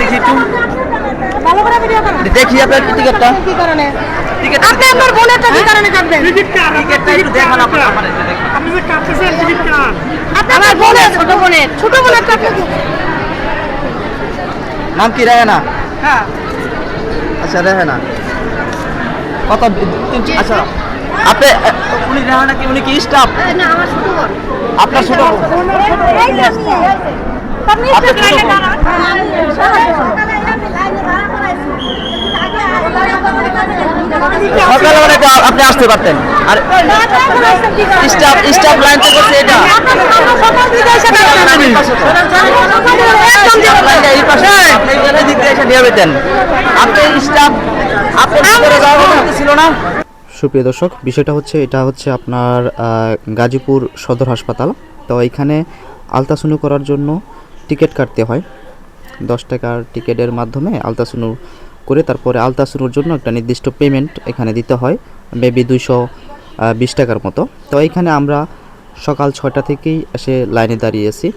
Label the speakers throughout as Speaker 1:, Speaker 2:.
Speaker 1: দেখি একটু।
Speaker 2: ভালো করে ভিডিও করুন।
Speaker 1: দেখি আপনার টিকিটটা
Speaker 2: আপনি আপনার বোনেরটা কি কারণে কাটবেন
Speaker 1: টিকিটটা একটু দেখান আপনার।
Speaker 3: আপনি যে কাটতেছেন টিকিট
Speaker 2: বোনের ছোট বোনের ছোট আপনি
Speaker 1: নাম কি রেহানা?
Speaker 2: হ্যাঁ।
Speaker 1: আচ্ছা রেহানা। কত আচ্ছা আপনি উনি রেহানা কি উনি কি স্টাফ
Speaker 2: না আমার ছোট বোন।
Speaker 1: আপনার ছোট বোন? সকালে অনেক আপনি আসতে পারতেন। আর স্টাফ স্টাফ লাইন থেকে হচ্ছে এটা। আপনি স্টাফ ছিল না
Speaker 4: সুপ্রিয় দর্শক বিষয়টা হচ্ছে এটা হচ্ছে আপনার গাজীপুর সদর হাসপাতাল। তো এখানে আলতাসুনু করার জন্য টিকিট কাটতে হয়। দশ টাকার টিকিটের মাধ্যমে আলতাসুনু করে তারপরে আলতাসুনুর জন্য একটা নির্দিষ্ট পেমেন্ট এখানে দিতে হয় মেবি দুইশো বিশ টাকার মতো। তো এখানে আমরা সকাল ছয়টা থেকেই এসে লাইনে দাঁড়িয়েছি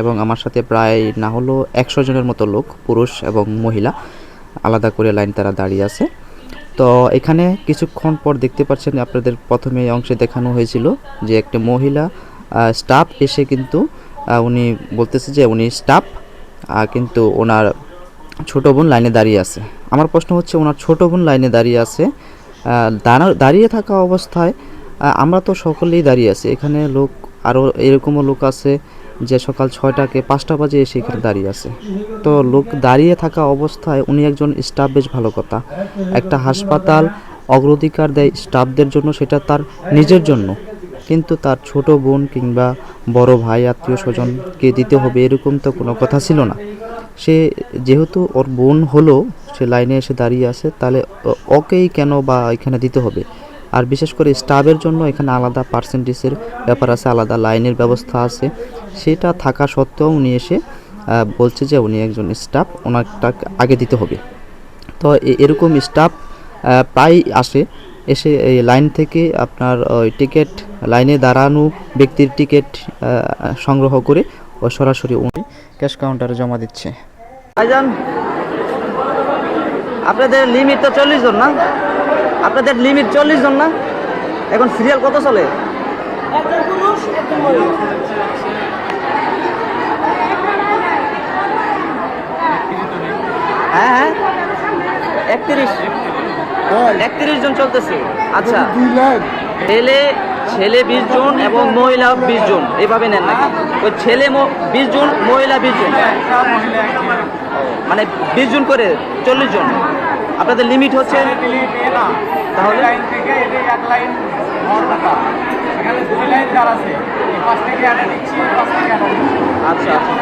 Speaker 4: এবং আমার সাথে প্রায় না হলো একশো জনের মতো লোক, পুরুষ এবং মহিলা, আলাদা করে লাইন তারা দাঁড়িয়ে আছে। তো এখানে কিছুক্ষণ পর দেখতে পাচ্ছেন আপনাদের প্রথমে অংশে দেখানো হয়েছিল যে একটা মহিলা স্টাফ এসে কিন্তু উনি বলতেছে যে উনি স্টাফ কিন্তু ওনার ছোট বোন লাইনে দাঁড়িয়ে আছে। আমার প্রশ্ন হচ্ছে, ওনার ছোট বোন লাইনে দাঁড়িয়ে আছে দাঁড়া- দাঁড়িয়ে থাকা অবস্থায় আমরা তো সকলেই দাঁড়িয়ে আছি। এখানে লোক আরও এরকমও লোক আছে যে সকাল ছয়টাকে পাঁচটা বাজে এসে এখানে দাঁড়িয়ে আছে। তো লোক দাঁড়িয়ে থাকা অবস্থায় উনি একজন স্টাফ বেশ ভালো কথা। একটা হাসপাতাল অগ্রাধিকার দেয় স্টাফদের জন্য, সেটা তার নিজের জন্য। কিন্তু তার ছোট বোন কিংবা বড় ভাই, আত্মীয় স্বজনকে দিতে হবে এরকম তো কোনো কথা ছিল না। সে যেহেতু ওর বোন হলো, সে লাইনে এসে দাঁড়িয়ে আছে, তাহলে ওকেই কেন বা এখানে দিতে হবে? আর বিশেষ করে স্টাফের জন্য এখানে আলাদা পার্সেন্টেজের ব্যাপার আছে, আলাদা লাইনের ব্যবস্থা আছে। সেটা থাকা সত্ত্বেও উনি এসে বলছে যে উনি একজন স্টাফ ওনারটা আগে দিতে হবে। তো এরকম স্টাফ প্রায় আসে। এসে এই লাইন থেকে আপনার ওই টিকিট লাইনে দাঁড়ানো ব্যক্তির টিকিট সংগ্রহ করে ও সরাসরি উনি ক্যাশ কাউন্টারে জমা দিচ্ছে।
Speaker 1: ভাইজান আপনাদের লিমিট তো চল্লিশ জন না? আপনাদের লিমিট চল্লিশ জন না? এখন সিরিয়াল কত চলে? হ্যাঁ হ্যাঁ। একত্রিশ। একত্রিশ জন চলতেছে। আচ্ছা। ছেলে ছেলে বিশ জন এবং মহিলা বিশ জন। এইভাবে নেন নাকি? ওই ছেলে বিশ জন মহিলা বিশ জন। মানে বিশ জন করে চল্লিশ জন। আপনাদের লিমিট হচ্ছে? তাহলে? আচ্ছা আচ্ছা।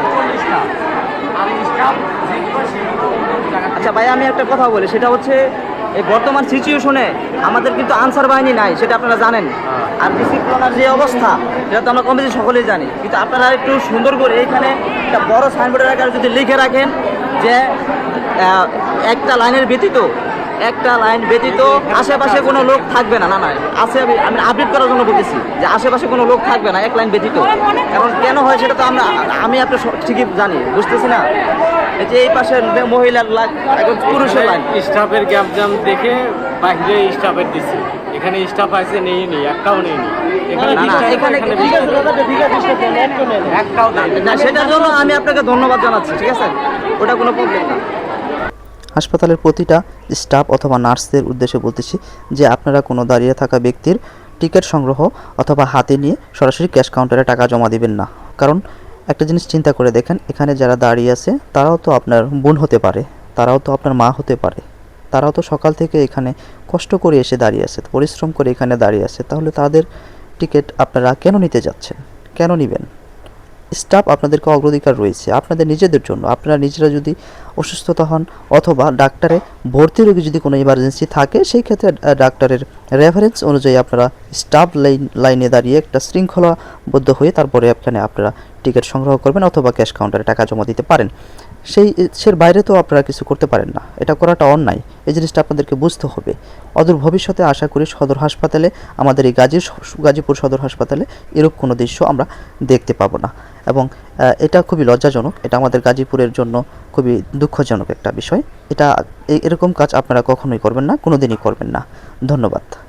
Speaker 1: আচ্ছা ভাই আমি একটা কথা বলি। সেটা হচ্ছে এই বর্তমান সিচুয়েশনে আমাদের কিন্তু আনসার বাহিনী নাই, সেটা আপনারা জানেন। আর ডিসিপ্লিনার যে অবস্থা, সেটা তো আমরা কমবেশি সকলেই জানি। কিন্তু আপনারা একটু সুন্দর করে এইখানে একটা বড় সাইনবোর্ডের আকারে যদি লিখে রাখেন যে একটা লাইনের ব্যতীত একটা লাইন ব্যতীত আশেপাশে কোনো লোক থাকবে না না না। আছে আমি আমি আপডেট করার জন্য বলতেছি যে আশেপাশে কোনো লোক থাকবে না এক লাইন ব্যতীত। এখন কেন হয় সেটা তো আমরা আমি আপনার ঠিকই জানি বুঝতেছি না? এই যে এই পাশে মহিলার লাইন এখন পুরুষের লাইন।
Speaker 3: স্টাফের গ্যাপ জাম দেখে বাইরে স্টাফের দিছি। এখানে স্টাফ আছে নেই নেই একটাও নেই।
Speaker 1: সেটার জন্য আমি আপনাকে ধন্যবাদ জানাচ্ছি ঠিক আছে? ওটা কোনো প্রবলেম না।
Speaker 4: হাসপাতালের প্রতিটা স্টাফ অথবা নার্সদের উদ্দেশ্যে বলতেছি যে আপনারা কোনো দাঁড়িয়ে থাকা ব্যক্তির টিকিট সংগ্রহ অথবা হাতে নিয়ে সরাসরি ক্যাশ কাউন্টারে টাকা জমা দিবেন না। কারণ একটা জিনিস চিন্তা করে দেখেন, এখানে যারা দাঁড়িয়ে আছে, তারাও তো আপনার বোন হতে পারে, তারাও তো আপনার মা হতে পারে। তারাও তো সকাল থেকে এখানে কষ্ট করে এসে দাঁড়িয়ে আছে, পরিশ্রম করে এখানে দাঁড়িয়ে আছে, তাহলে তাদের টিকিট আপনারা কেন নিতে যাচ্ছেন? কেন নেবেন? স্টাফ আপনাদেরকে অগ্রাধিকার রয়েছে, আপনাদের নিজেদের জন্য। আপনারা নিজেরা যদি অসুস্থতা হন অথবা ডাক্তারে ভর্তি রোগী যদি কোনো ইমার্জেন্সি থাকে, সেই ক্ষেত্রে ডাক্তারের রেফারেন্স অনুযায়ী আপনারা স্টাফ লাইন লাইনে দাঁড়িয়ে একটা শৃঙ্খলাবদ্ধ হয়ে তারপরে এখানে আপনারা টিকিট সংগ্রহ করবেন অথবা ক্যাশ কাউন্টারে টাকা জমা দিতে পারেন। সেই সের বাইরে তো আপনারা কিছু করতে পারেন না। এটা করাটা অন্যায়। এই জিনিসটা আপনাদেরকে বুঝতে হবে। অদূর ভবিষ্যতে আশা করি সদর হাসপাতালে, আমাদের এই গাজীর গাজীপুর সদর হাসপাতালে এরূপ কোনো দৃশ্য আমরা দেখতে পাবো না। এবং এটা খুবই লজ্জাজনক। এটা আমাদের গাজীপুরের জন্য খুবই দুঃখজনক একটা বিষয়। এটা এরকম কাজ আপনারা কখনোই করবেন না, কোনোদিনই করবেন না। ধন্যবাদ।